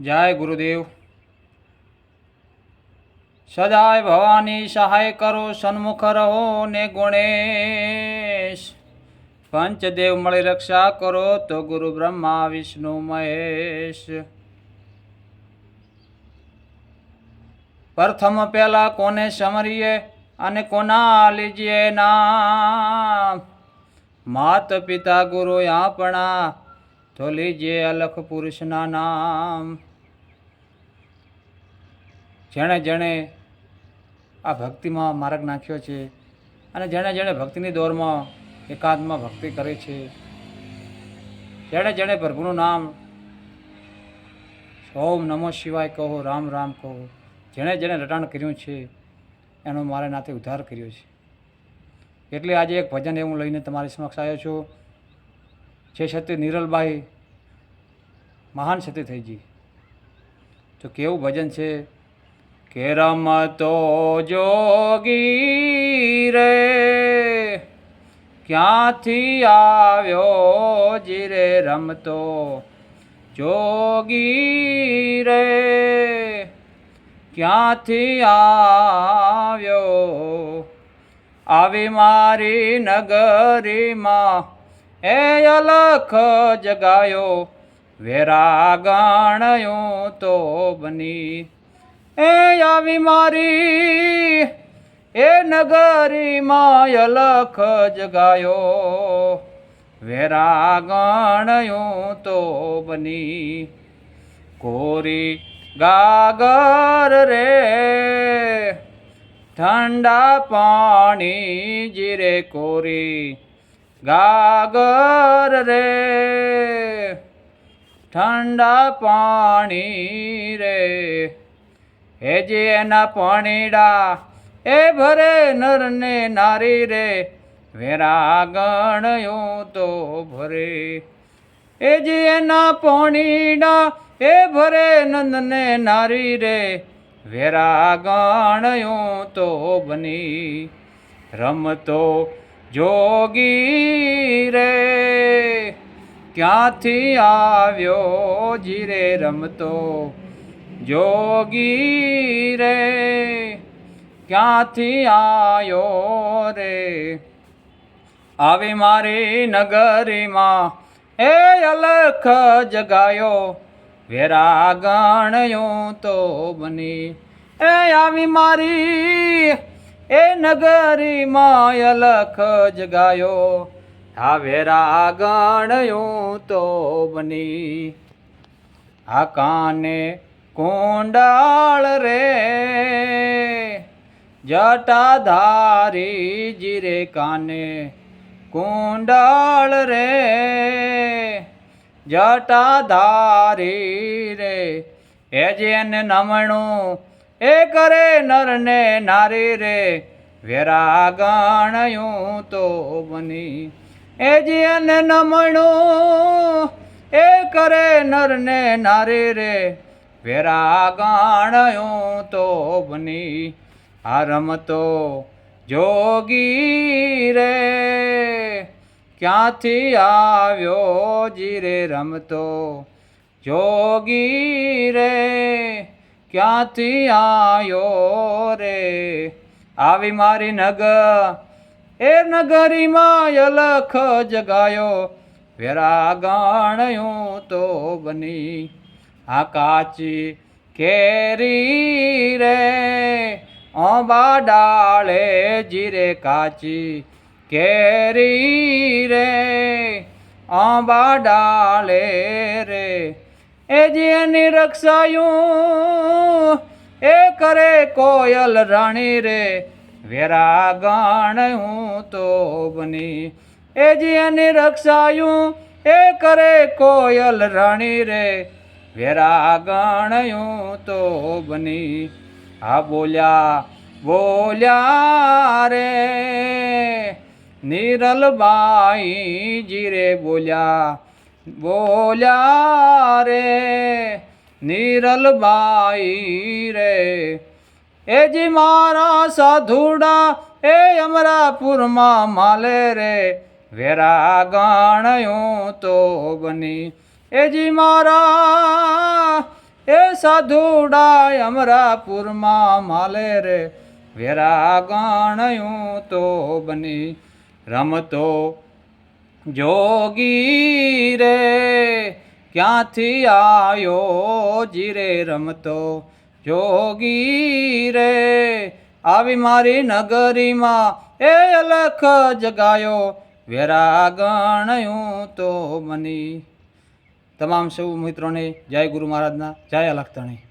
જય ગુરુદેવ. સદાય ભવાની સહાય કરો, સન્મુખ રહો ને ગુણેશ. પંચદેવ મળી રક્ષા કરો તો ગુરુ બ્રહ્મા, વિષ્ણુ, મહેશ. પ્રથમ પહેલા કોને સમરીએ અને કોના લીજીએ નામ? માત પિતા ગુરુ આપણા તો લીજે અલખ પુરુષના નામ. જેણે જેણે આ ભક્તિમાં માર્ગ નાખ્યો છે અને જેણે જેણે ભક્તિની દોરમાં એકાંતમાં ભક્તિ કરી છે, જેણે જેણે પ્રભુનું નામ ઓમ નમો શિવાય કહો, રામ રામ કહો, જેણે જેણે રટાણ કર્યું છે, એનો મારે નાતે ઉદ્ધાર કર્યો છે. એટલે આજે એક ભજન એ હું લઈને તમારી સમક્ષ આવ્યો છું. જે સત્ય નિરલબાઈ મહાન સતી થઈ જી તો કેવું ભજન છે? કે રમતો જોગી રે, ક્યાંથી આવ્યો જીરે રમતો જોગી રે, ક્યાંથી આવ્યો? આવી મારી નગરીમાં એ અલખ જગાયો વેરા ગણયો તો બની. એ આવી મારી એ નગરીમાં અલખ જગાયો વેરા ગણયો તો બની. કોરી ગાગર રે, ઠંડા પાણી જીરે કોરી. ગાગર રે, ઠંડા પાણી રે. હે જે એના પાણીડા, એ ભરે નર ને નારી રે. વેરા ગણયો તો ભરે. એ જે એના પાણીડા, એ ભરે નંદ ને નારી રે. વેરા ગણયો તો બની. રમતો જોગી રે ક્યાંથી આવ્યો જીરે રમતો? જોગી રે ક્યાંથી આવ્યો રે? આવી મારી નગરીમાં એ અલખ જગાયો વેરા ગણયો તો બની. એ આવી મારી એ નગરીમાં અલખ જગાયો આ વેરા ગણયો તો બની. આ કાને કુંડાળ રે? જટાધારી જીરે કાને કુંડાળ રે? જટાધારી રે. એ જેને નમણું એ કરે નર ને નારી રે વેરા ગણયું તો બની. એ જેને નમણું, એ કરે નર ને નારી રે વેરા ગણયું તો બની. આ રમતો જોગી રે, ક્યાંથી આવ્યો જીરે રમતો? જોગી રે ક્યાંથી આયો રે? આવી મારી નગર એ નગરીમાં અલખ જગાયો. વેરા ગણયું તો બની, આ કાચી કેરી રે. અંબા ડાળે જીરે કાચી કેરી રે. અંબા ડાળે રે. એ જેની રક્ષાયું, એ કરે કોયલ રાણી રે. વેરા ગણું તો બની. એ જેની રક્ષાયું, એ કરે કોયલ રાણી રે. વેરા ગણયું તો બની. આ બોલ્યા બોલ્યા રે. નિરલબાઈ જીરે બોલ્યા બોલ્યા રે, નિરલબાઈ રે. એ જી મારા સાધુડા, એ અમરાપુરમાં માલે રે. વેરા ગણયું તો બની. એ જી મારા, એ સાધુડા અમરાપુરમાં માલે રે. વેરા ગણયું તો બની. રમતો જોગી રે ક્યાંથી આયો જીરે રમતો? જોગી રે આવી મારી નગરીમાં એ અલખ જગાયો વેરા ગણયું તો મની. તમામ સૌ મિત્રોને જય ગુરુ મહારાજના, જય અલખતણી.